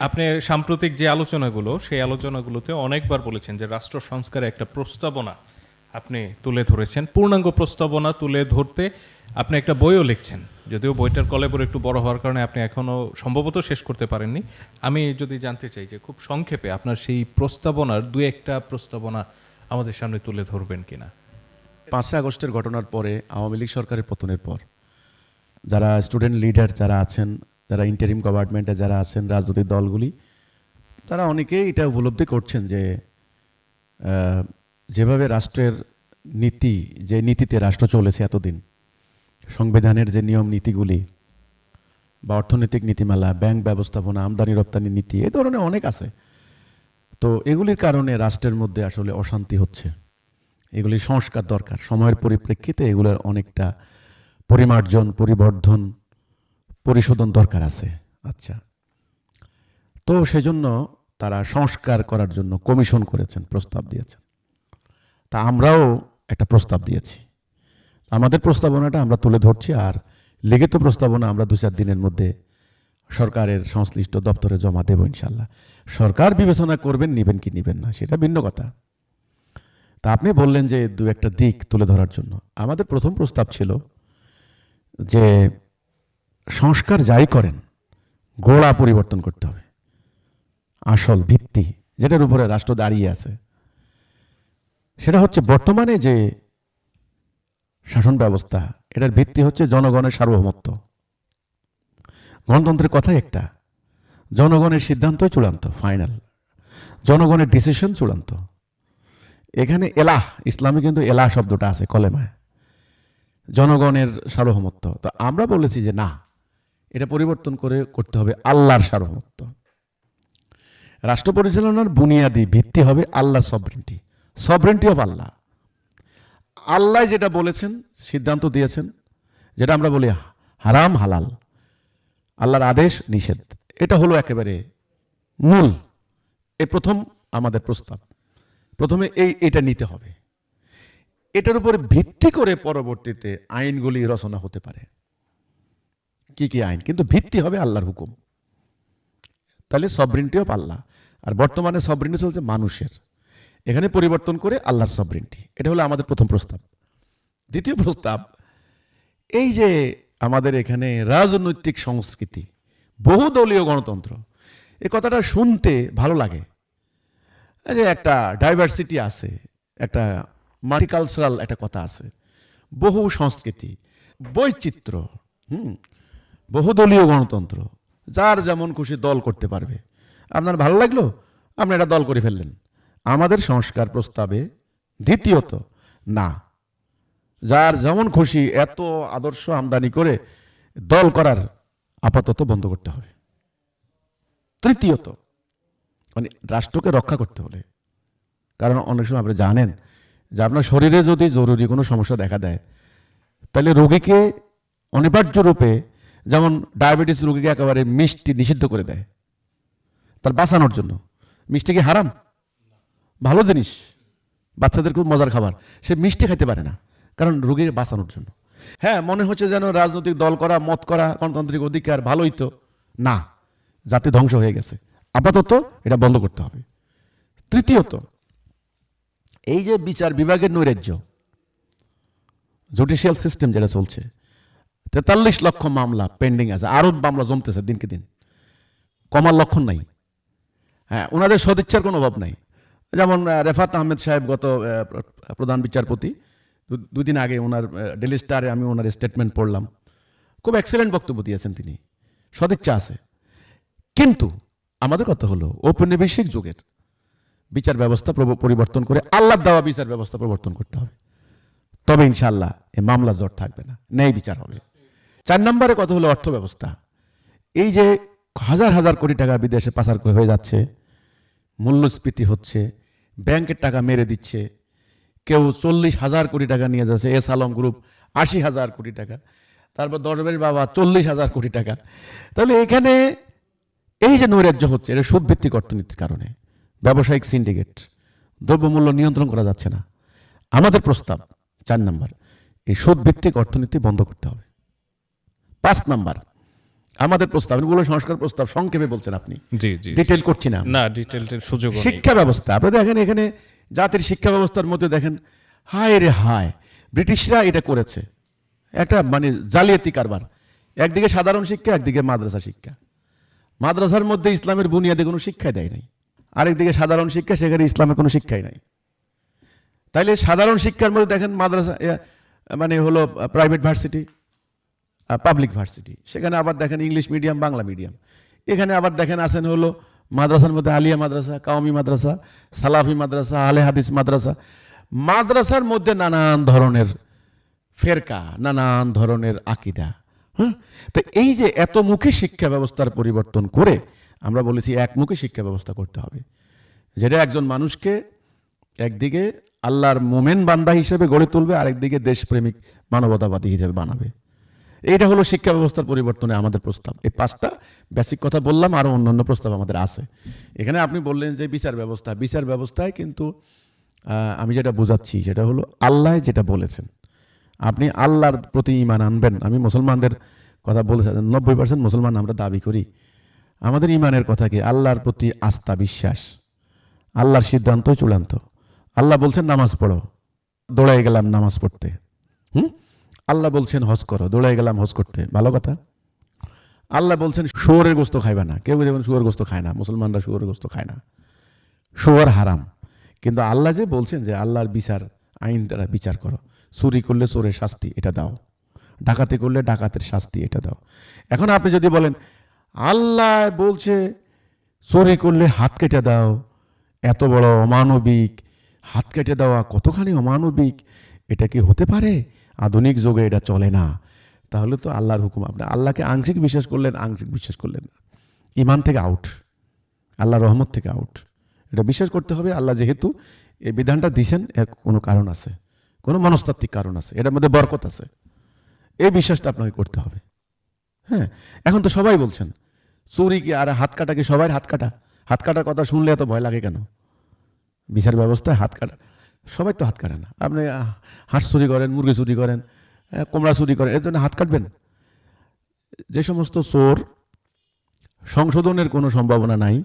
আপনি সাম্প্রতিক যে আলোচনাগুলো, সেই আলোচনাগুলোতে অনেকবার বলেছেন যে রাষ্ট্র সংস্কারে একটা প্রস্তাবনা আপনি তুলে ধরেছেন। পূর্ণাঙ্গ প্রস্তাবনা তুলে ধরতে আপনি একটা বইও লিখছেন। যদিও বইটার কলেবর একটু বড় হওয়ার কারণে আপনি এখনও সম্ভবত শেষ করতে পারেননি। আমি যদি জানতে চাই যে খুব সংক্ষেপে আপনার সেই প্রস্তাবনার দু একটা প্রস্তাবনা আমাদের সামনে তুলে ধরবেন কিনা? পাঁচই আগস্টের ঘটনার পরে আওয়ামী লীগ সরকারের পতনের পর, যারা স্টুডেন্ট লিডার যারা আছেন যারা ইন্টারিম গভর্নমেন্টে যারা আছেন রাজনৈতিক দলগুলি, তারা অনেকেই এটা উপলব্ধি করছেন যে যেভাবে রাষ্ট্রের নীতি, যে নীতিতে রাষ্ট্র চলেছে এতদিন, সংবিধানের যে নিয়ম নীতিগুলি বা অর্থনৈতিক নীতিমালা, ব্যাংক ব্যবস্থাপনা, আমদানি রপ্তানি নীতি, এই ধরনের অনেক আছে। তো এগুলির কারণে রাষ্ট্রের মধ্যে আসলে অশান্তি হচ্ছে। এগুলি সংস্কার দরকার। সময়ের পরিপ্রেক্ষিতে এগুলোর অনেকটা পরিমার্জন, পরিবর্ধন পরিশোধন দরকার আছে। আচ্ছা। তো সেজন্য তারা সংস্কার করার জন্য কমিশন করেছেন, প্রস্তাব দিয়েছেন। তা আমরাও একটা প্রস্তাব দিয়েছি। আমাদের প্রস্তাবনাটা আমরা তুলে ধরছি আর লিখিত প্রস্তাবনা আমরা দু চার দিনের মধ্যে সরকারের সংশ্লিষ্ট দপ্তরে জমা দেব ইনশাল্লাহ। সরকার বিবেচনা করবেন, নিবেন কি নিবেন না, সেটা ভিন্ন কথা। তা আপনি বললেন যে দু একটা দিক তুলে ধরার জন্য। আমাদের প্রথম প্রস্তাব ছিল যে সংস্কার যাই করেন, গোড়া পরিবর্তন করতে হবে। আসল ভিত্তি যেটার উপরে রাষ্ট্র দাঁড়িয়ে আছে, সেটা হচ্ছে বর্তমানে যে শাসন ব্যবস্থা, এটার ভিত্তি হচ্ছে জনগণের সার্বভৌমত্ব। গণতন্ত্রের কথাই একটা। জনগণের সিদ্ধান্তই চূড়ান্ত, ফাইনাল। জনগণের ডিসিশন চূড়ান্ত। এখানে এলাহ, ইসলামে কিন্তু এলাহ শব্দটা আছে কলেমায়। জনগণের সার্বভৌমত্ব। তো আমরা বলেছি যে না পরিবর্তন করে করতে হবে আল্লাহর সার্বভৌমত্ব। রাষ্ট্র পরিচালনার বুনিয়াদি ভিত্তি হবে আল্লাহর সবরেন্টি সবরেন্টি অফ আল্লাহ। আল্লাহ যেটা বলেছেন, সিদ্ধান্ত দিয়েছেন, যেটা আমরা বলি হারাম, হালাল, আল্লাহর আদেশ নিষেধ, এটা হলো একেবারে মূল, এ প্রথম আমাদের প্রস্তাব। প্রথমে এই, এটা নিতে হবে। এটার উপরে ভিত্তি করে পরবর্তীতে আইনগুলি রচনা হতে পারে। কি কি আইন? কিন্তু ভিত্তি হবে আল্লাহর হুকুম। তাহলে সবরিনটি অফ আল্লাহ। আর বর্তমানে সবরিনটি চলছে মানুষের। এখানে পরিবর্তন করে আল্লাহর সবরিনটি এটা হলো আমাদের প্রথম প্রস্তাব। দ্বিতীয় প্রস্তাব, এই যে আমাদের এখানে রাজনৈতিক সংস্কৃতি, বহুদলীয় গণতন্ত্র এ কথাটা শুনতে ভালো লাগে। যে একটা ডাইভার্সিটি আছে, একটা মাল্টিকালচারাল একটা কথা আছে, বহু সংস্কৃতি, বৈচিত্র্য, হুম বহুদলীয় গণতন্ত্র। যার যেমন খুশি দল করতে পারবে। আপনার ভালো লাগল? আপনি একটা দল করে ফেললেন। আমাদের সংস্কার প্রস্তাবে দ্বিতীয়ত, না। যার যেমন খুশি এত আদর্শ আমদানি করে দল করার আপাতত বন্ধ করতে হবে। তৃতীয়ত মানে রাষ্ট্রকে রক্ষা করতে হলে। কারণ অনেক সময় আপনি জানেন যে আপনার শরীরে যদি জরুরি কোনো সমস্যা দেখা দেয়, তাহলে রোগীকে অনিবার্য রূপে যেমন ডায়াবেটিস রোগীকে একেবারে মিষ্টি নিষিদ্ধ করে দেয়। তার বাঁচানোর জন্য। মিষ্টি কি হারাম? ভালো জিনিস। বাচ্চাদের খুব মজার খাবার। সে মিষ্টি খেতে পারে না, কারণ রোগীর বাঁচানোর জন্য। হ্যাঁ মনে হচ্ছে যেন রাজনৈতিক দল করা, মত করা, গণতান্ত্রিক অধিকার ভালোই তো। না, জাতি ধ্বংস হয়ে গেছে। আপাতত এটা বন্ধ করতে হবে। তৃতীয়ত, এই যে বিচার বিভাগের নৈরাজ্য, জুডিশিয়াল সিস্টেম যেটা চলছে তেতাল্লিশ লক্ষ মামলা পেন্ডিং আছে। আরও মামলা জমতেছে দিনকে দিন। কমার লক্ষণ নাই। হ্যাঁ ওনাদের সদিচ্ছার কোনো অভাব নাই। যেমন রেফাত আহমেদ সাহেব গত প্রধান বিচারপতি। দুদিন আগে ওনার ডেলি স্টারে আমি ওনার স্টেটমেন্ট পড়লাম। খুব এক্সেলেন্ট বক্তব্য দিয়েছেন তিনি। সদিচ্ছা আছে। কিন্তু আমাদের কথা হলো, ঔপনিবেশিক যুগের বিচার ব্যবস্থা পরিবর্তন করে আল্লাহ দেওয়া বিচার ব্যবস্থা প্রবর্তন করতে হবে। তবে ইনশাল্লাহ এ মামলা জট থাকবে না। ন্যায় বিচার হবে। চার নম্বরে কথা হলো অর্থ ব্যবস্থা এই যে হাজার হাজার কোটি টাকা বিদেশে পাচার হয়ে যাচ্ছে, মূল্যস্ফীতি হচ্ছে, ব্যাংকের টাকা মেরে দিচ্ছে, কেউ চল্লিশ হাজার কোটি টাকা নিয়ে যাচ্ছে, এস আলম গ্রুপ আশি হাজার কোটি টাকা, তারপর দরবের বাবা চল্লিশ হাজার কোটি টাকা। তাহলে এখানে এই যে নৈরাজ্য হচ্ছে, এটা সুদভিত্তিক অর্থনীতির কারণে। ব্যবসায়িক সিন্ডিকেট দ্রব্যমূল্য নিয়ন্ত্রণ করা যাচ্ছে না। আমাদের প্রস্তাব, চার নম্বর, এই সুদভিত্তিক অর্থনীতি বন্ধ করতে হবে। পাঁচ নাম্বার। আমাদের প্রস্তাব এগুলো সংস্কার প্রস্তাব সংক্ষেপে বলছেন আপনি। জি জি ডিটেল করছি না। না ডিটেলটের সুযোগ শিক্ষা ব্যবস্থা আপনি দেখেন এখানে জাতির শিক্ষা ব্যবস্থার মধ্যে দেখেন হায় রে হায় ব্রিটিশরা এটা করেছে। একটা মানে জালিয়াতি কারবার। একদিকে সাধারণ শিক্ষা একদিকে মাদ্রাসা শিক্ষা। মাদ্রাসার মধ্যে ইসলামের বুনিয়াদে কোনো শিক্ষাই দেয় নাই। আরেকদিকে সাধারণ শিক্ষা সেখানে ইসলামের কোনো শিক্ষাই নাই। তাইলে সাধারণ শিক্ষার মধ্যে দেখেন মাদ্রাসা মানে হলো প্রাইভেট ভার্সিটি পাবলিক ভার্সিটি সেখানে আবার দেখেন ইংলিশ মিডিয়াম বাংলা মিডিয়াম এখানে আবার দেখেন আছেন হলো মাদ্রাসার মধ্যে আলিয়া মাদ্রাসা, কাওমি মাদ্রাসা, সালাফি মাদ্রাসা, আলে হাদিস মাদ্রাসা। মাদ্রাসার মধ্যে নানান ধরনের ফেরকা, নানান ধরনের আকিদা হ্যাঁ? তো এই যে এতমুখী শিক্ষা ব্যবস্থার পরিবর্তন করে আমরা বলেছি একমুখী শিক্ষা ব্যবস্থা করতে হবে। যেটা একজন মানুষকে একদিকে আল্লাহর মোমেন বান্দা হিসেবে গড়ে তুলবে, আরেকদিকে দেশপ্রেমিক মানবতাবাদী হিসেবে বানাবে। এইটা হলো শিক্ষা ব্যবস্থার পরিবর্তনে আমাদের প্রস্তাব। এই পাঁচটা বেসিক কথা বললাম আরও অন্যান্য প্রস্তাব আমাদের আছে। এখানে আপনি বললেন যে বিচার ব্যবস্থা। বিচার ব্যবস্থায় কিন্তু আমি যেটা বোঝাচ্ছি সেটা হলো আল্লাহ যেটা বলেছেন। আপনি আল্লাহর প্রতি ইমান আনবেন। আমি মুসলমানদের কথা বলেছি, নব্বই পার্সেন্ট মুসলমান আমরা দাবি করি। আমাদের ইমানের কথা কি? আল্লাহর প্রতি আস্থা, বিশ্বাস। আল্লাহর সিদ্ধান্তই চূড়ান্ত। আল্লাহ বলছেন, নামাজ পড়ো। দৌড়াই গেলাম নামাজ পড়তে। হুম? আল্লাহ বলছেন, হজ করো। দৌড়াই গেলাম হজ করতে। ভালো কথা। আল্লাহ বলছেন, শুয়োরের গোস্ত খাইবে না। কেউ যেমন শুয়োর গোস্ত খায় না, মুসলমানরা শুয়োরের গোস্ত খায় না। শুয়োর হারাম। কিন্তু আল্লাহ যে বলছেন যে আল্লাহর বিচার, আইন দ্বারা বিচার করো। চুরি করলে চোরের শাস্তি, এটা দাও। ডাকাতি করলে ডাকাতের শাস্তি, এটা দাও। এখন আপনি যদি বলেন, আল্লাহ বলছে, চুরি করলে হাত কেটে দাও, এত বড় অমানবিক, হাত কেটে দেওয়া কতখানি অমানবিক, এটা কি হতে পারে? আধুনিক যুগে এটা চলে না। তাহলে তো আল্লাহর হুকুম আপনি আল্লাহকে আংশিক বিশ্বাস করলেন, আংশিক বিশ্বাস করলেন না। ইমান থেকে আউট আল্লাহ রহমত থেকে আউট এটা বিশ্বাস করতে হবে, আল্লাহ যেহেতু এই বিধানটা দিছেন, এর কোনো কারণ আছে, কোনো মনস্তাত্ত্বিক কারণ আছে, এটার মধ্যে বরকত আছে। এই বিশ্বাসটা আপনাকে করতে হবে। হ্যাঁ এখন তো সবাই বলছেন, চুরি কি আর হাত কাটা কি সবাই হাত কাটা? হাত কাটার কথা শুনলে এত ভয় লাগে কেন? বিচার ব্যবস্থায় হাত কাটা সবাই তো হাত কাটে না। আপনি হাঁস চুরি করেন, মুরগি চুরি করেন কুমড়া চুরি করেন, এর জন্য হাত কাটবেন। যে সমস্ত চোর সংশোধনের কোনো সম্ভাবনা নাই।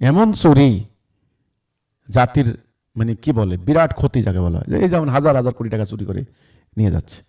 এমন চুরি জাতির মানে কি বলে, বিরাট ক্ষতি যাকে বলা হয়। এই যেমন হাজার হাজার কোটি টাকা চুরি করে নিয়ে যাচ্ছে।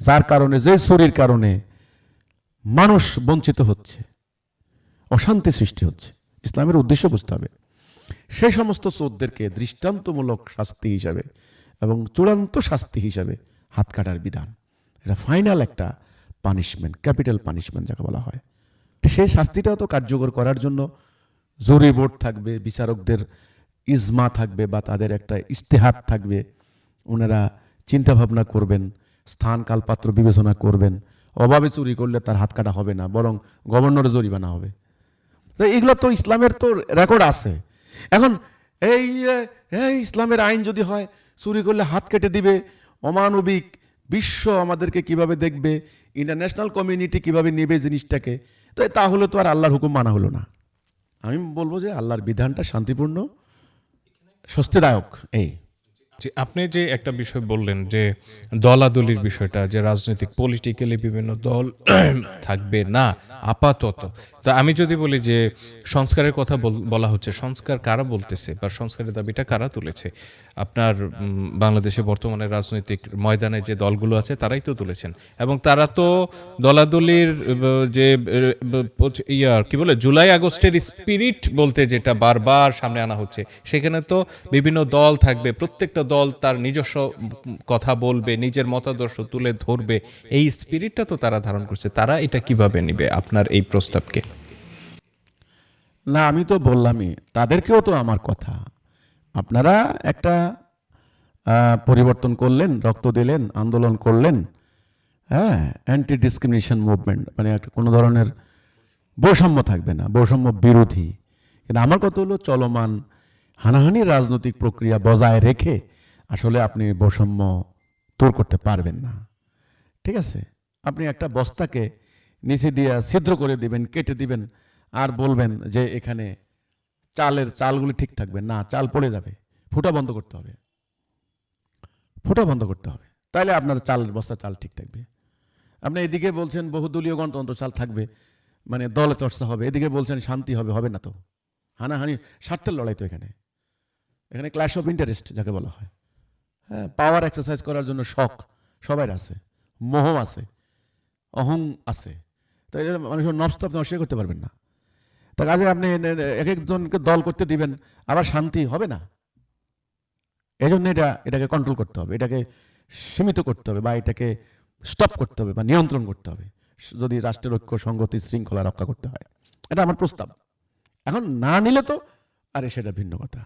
যার কারণে, যে চুরির কারণে মানুষ বঞ্চিত হচ্ছে, অশান্তি সৃষ্টি হচ্ছে। ইসলামের উদ্দেশ্য বুঝতে হবে। সেই সমস্ত চোরদেরকে দৃষ্টান্তমূলক শাস্তি হিসাবে এবং চূড়ান্ত শাস্তি হিসাবে হাত কাটার বিধান। এটা ফাইনাল একটা পানিশমেন্ট ক্যাপিটাল পানিশমেন্ট যাকে বলা হয়। সেই শাস্তিটাও তো কার্যকর করার জন্য জরুরি বোর্ড থাকবে, বিচারকদের ইজমা থাকবে বা তাদের একটা ইস্তেহাত থাকবে। ওনারা চিন্তা ভাবনা করবেন, স্থান কালপাত্র বিবেচনা করবেন। অভাবে চুরি করলে তার হাত কাটা হবে না, বরং গভর্নর জরিমানা হবে। তো এগুলো তো ইসলামের তো রেকর্ড আছে। এখন এই ইসলামের আইন যদি হয়, চুরি করলে হাত কেটে দিবে। অমানবিক বিশ্ব আমাদেরকে কীভাবে দেখবে? ইন্টারন্যাশনাল কমিউনিটি কীভাবে নেবে জিনিসটাকে? তো তাহলে তো আর আল্লাহর হুকুম মানা হলো না। আমি বলব যে আল্লাহর বিধানটা শান্তিপূর্ণ, স্বস্তিদায়ক, এই। আপনি যে একটা বিষয় বললেন যে দলাদলির বিষয়টা যে রাজনৈতিক পলিটিক্যালি বিভিন্ন দল থাকবে না আপাতত। তা আমি যদি বলি যে সংস্কারের কথা বল- হচ্ছে সংস্কার কারা বলতেছে বা সংস্কারের দাবিটা কারা তুলেছে? আপনার বাংলাদেশে বর্তমানে রাজনৈতিক ময়দানে যে দলগুলো আছে তারাই তো তুলেছেন। এবং তারা তো দলাদলির যে আহ, পঁচ- ইয়া কি বলে জুলাই আগস্টের স্পিরিট বলতে যেটা বারবার সামনে আনা হচ্ছে সেখানে তো বিভিন্ন দল থাকবে প্রত্যেকটা দল তার নিজস্ব কথা বলবে, নিজের মতাদর্শ তুলে ধরবে, এই স্পিরিটটা তো তারা ধারণ করছে। তারা এটা কীভাবে নেবে আপনার এই প্রস্তাবকে? না, আমি তো বললামই, তাদেরকেও তো আমার কথা। আপনারা একটা পরিবর্তন করলেন, রক্ত দিলেন, আন্দোলন করলেন হ্যাঁ অ্যান্টি ডিসক্রিমিনেশন মুভমেন্ট মানে একটা কোনো ধরনের বৈষম্য থাকবে না, বৈষম্য বিরোধী। কিন্তু আমার কথা হলো চলমান, হানাহানি রাজনৈতিক প্রক্রিয়া বজায় রেখে আসলে আপনি বৈষম্য দূর করতে পারবেন না। ঠিক আছে? আপনি একটা বস্তাকে নিচে দিয়ে ছিদ্র করে দিবেন, কেটে দিবেন আর বলবেন যে এখানে চালের চালগুলি ঠিক থাকবে। না, চাল পড়ে যাবে। ফুটা বন্ধ করতে হবে। ফুটা বন্ধ করতে হবে। তাহলে আপনার চালের বস্তা চাল ঠিক থাকবে। আপনি এদিকে বলছেন বহুদলীয় গণতন্ত্র চাল থাকবে মানে দল চর্চা হবে। এদিকে বলছেন শান্তি হবে হবে না তো। হানাহানি, স্বার্থের লড়াই তো এখানে। এখানে ক্লাশ অফ ইন্টারেস্ট যাকে বলা হয়। হ্যাঁ পাওয়ার এক্সারসাইজ করার জন্য শখ সবার আছে মোহ আছে, অহং আছে। তাই মানুষের নষ্ট আপনি অস্বীকার করতে পারবেন না। তা কাজে আপনি এক একজনকে দল করতে দিবেন, আবার শান্তি হবে না। এই জন্য এটা, এটাকে কন্ট্রোল করতে হবে, এটাকে সীমিত করতে হবে বা এটাকে স্টপ করতে হবে বা নিয়ন্ত্রণ করতে হবে, যদি রাষ্ট্রের ঐক্য সংগতি শৃঙ্খলা রক্ষা করতে হয়। এটা আমার প্রস্তাব। এখন না নিলে তো, আরে সেটা ভিন্ন কথা।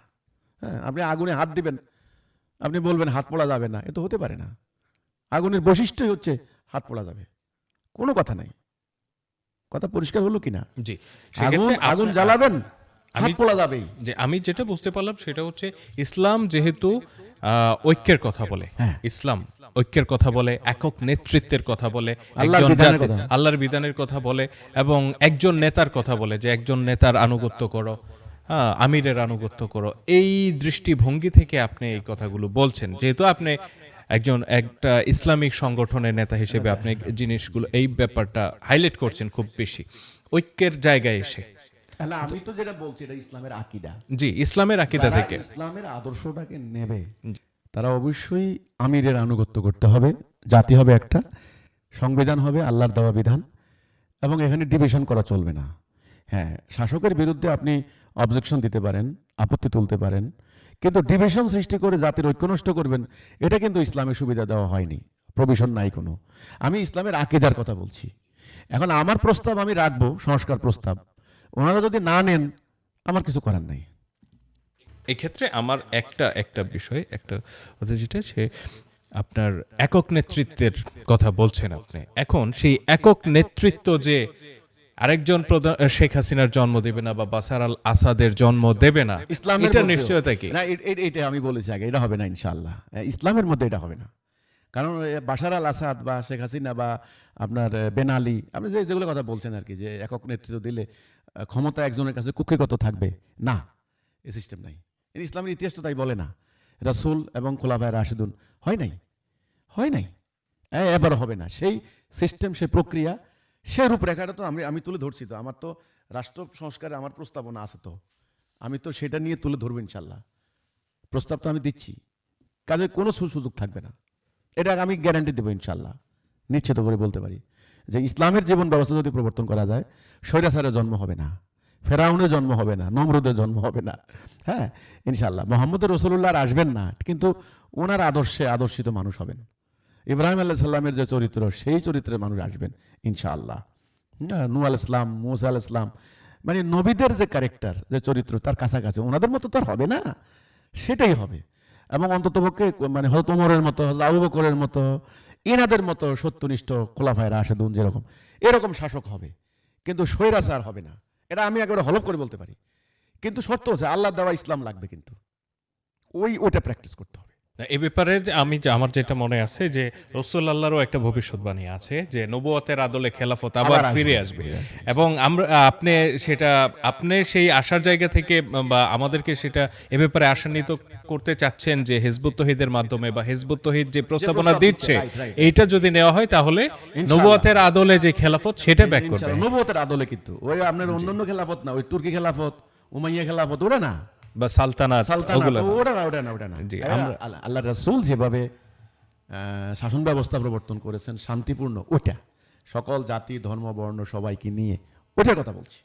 হ্যাঁ আপনি আগুনে হাত দিবেন আপনি বলবেন হাত পোড়া যাবে না এ তো হতে পারে না। আগুনের বৈশিষ্ট্যই হচ্ছে হাত পোড়া যাবে। কোনো কথা নাই। কথা পরিষ্কার হলো কিনা? জি আগুন আগুন জ্বালাবেন হাত পোড়া যাবেই। যে আমি যেটা বুঝতে পারলাম সেটা হচ্ছে ইসলাম যেহেতু আহ, ঐক্যের কথা বলে। হ্যাঁ। ইসলাম ঐক্যের কথা বলে একক নেতৃত্বের কথা বলে আল্লাহর একজন বিধানের কথা। আল্লাহর বিধানের কথা বলে এবং একজন নেতার কথা বলে যে একজন নেতার আনুগত্য করো। আমিরের আনুগত্য করো। এই দৃষ্টিভঙ্গি থেকে আপনি এই কথাগুলো বলছেন। যেহেতু আপনি একজন একটা ইসলামিক সংগঠনের নেতা হিসেবে আপনি জিনিসগুলো এই ব্যাপারটা হাইলাইট করছেন খুব বেশি। ঐক্যের জায়গায় এসে। আমি তো যেটা বলছি এটা ইসলামের আকিদা। জি ইসলামের আকিদা থেকে। ইসলামের আদর্শটাকে নেবে তারা অবশ্যই আমিরের আনুগত্য করতে হবে। জাতি হবে একটা সংবিধান হবে আল্লাহর দেওয়া বিধান এবং এখানে ডিভিশন করা চলবে না। হ্যাঁ শাসকের বিরুদ্ধে আপনি অবজেকশন দিতে পারেন, আপত্তি তুলতে পারেন, কিন্তু ডিভিশন সৃষ্টি করে জাতির ঐক্য নষ্ট করবেন, এটা কিন্তু ইসলামের সুবিধা দেওয়া হয়নি প্রভিশন নাই কোনো। আমি ইসলামের আকিদার কথা বলছি। এখন আমার প্রস্তাব আমি রাখব, সংস্কার প্রস্তাব। ওনারা যদি না নেন, আমার কিছু করার নাই। এক্ষেত্রে আমার একটা একটা বিষয়, একটা কথা যেটা সে আপনার একক নেতৃত্বের কথা বলছেন আপনি। এখন সেই একক নেতৃত্ব যে আরেকজন প্রধান শেখ হাসিনার জন্ম দেবে না বা বাসার আল আসাদের জন্ম দেবে না। ইসলাম এটা নিশ্চয়তা কি? না এ- এ- এটা আমি বলেছি আগে এটা হবে না ইনশাআল্লাহ। ইসলামের মধ্যে এটা হবে না। কারণ এ, বাশার আল আসাদ বা শেখ হাসিনা বা আপনার এ, বেন আপনি যে যেগুলো কথা বলছেন আর কি যে একক নেতৃত্ব দিলে ক্ষমতা একজনের কাছে কুক্ষিগত থাকবে। না এই সিস্টেম নাই। ইসলামের ইতিহাস তো তাই বলে না। রাসুল এবং খোলাফায় রাশেদুন হয় নাই? হয় নাই? এ, এবারও হবে না। সেই সিস্টেম সেই প্রক্রিয়া সে রূপরেখাটা তো আমি আমি তুলে ধরছি তো। আমার তো রাষ্ট্র সংস্কারে আমার প্রস্তাবনা আছে তো। আমি তো সেটা নিয়ে তুলে ধরবো ইনশাল্লাহ। প্রস্তাব তো আমি দিচ্ছি। কাজে কোনো সুযোগ থাকবে না। এটা আমি গ্যারান্টি দেবো ইনশাল্লাহ। নিশ্চিত করে বলতে পারি যে ইসলামের জীবন ব্যবস্থা যদি প্রবর্তন করা যায়, স্বৈরাচারের জন্ম হবে না, ফেরাউনের জন্ম হবে না, নমরুদের জন্ম হবে না। হ্যাঁ ইনশাল্লাহ। মোহাম্মদ রসুল্লাহ আসবেন না, কিন্তু ওনার আদর্শে আদর্শিত মানুষ হবেন। ইব্রাহিম আল্লাহ সাল্লামের যে চরিত্র সেই চরিত্রের মানুষ আসবেন ইনশাআল্লাহ। হ্যাঁ, নূ আল ইসলাম মুসা আল ইসলাম মানে নবীদের যে ক্যারেক্টার যে চরিত্র তার কাছাকাছি ওনাদের মতো তো আর হবে না। সেটাই হবে। এবং অন্ততপক্ষে মানে হয়তো ওমরের মতো হয়তো আবু বকরের মতো এনাদের মতো সত্যনিষ্ঠ খোলাফায় রাশেদুন যেরকম এরকম শাসক হবে। কিন্তু স্বৈরাচার হবে না। এটা আমি একেবারে হলফ করে বলতে পারি। কিন্তু সত্য হচ্ছে আল্লাহ দেওয়া ইসলাম লাগবে কিন্তু। ওই ওটা প্র্যাকটিস করতে হবে। এ ব্যাপারে আমি আমার যেটা মনে আছে যে রসুল আল্লাহরও একটা ভবিষ্যৎবাণী আছে যে নবুয়তের আদলে খেলাফত আবার ফিরে আসবে। এবং আমরা আপনি সেটা আপনি সেই আসার জায়গা থেকে বা আমাদেরকে সেটা এ ব্যাপারে আশান্বিত করতে চাচ্ছেন যে হেজবুত তহিদের মাধ্যমে বা হেজবুত তহিদ যে প্রস্তাবনা দিচ্ছে. এইটা যদি নেওয়া হয় তাহলে নবুয়তের আদলে যে খেলাফত সেটা ব্যাক করবে। নবুয়তের আদলে কিন্তু। ওই আপনার অন্যান্য খেলাফত না ওই তুর্কি খেলাফত উমাইয়া খেলাফত ওরা না। বা সালতানাত ওগুলো ওটা না ওটা না ওটা না। জি, আল্লাহ- আল্লাহ রাসূল যেভাবে আহ, শাসন ব্যবস্থা প্রবর্তন করেছেন শান্তিপূর্ণ ওটা। সকল জাতি ধর্ম বর্ণ সবাইকে নিয়ে ওটার কথা বলছি।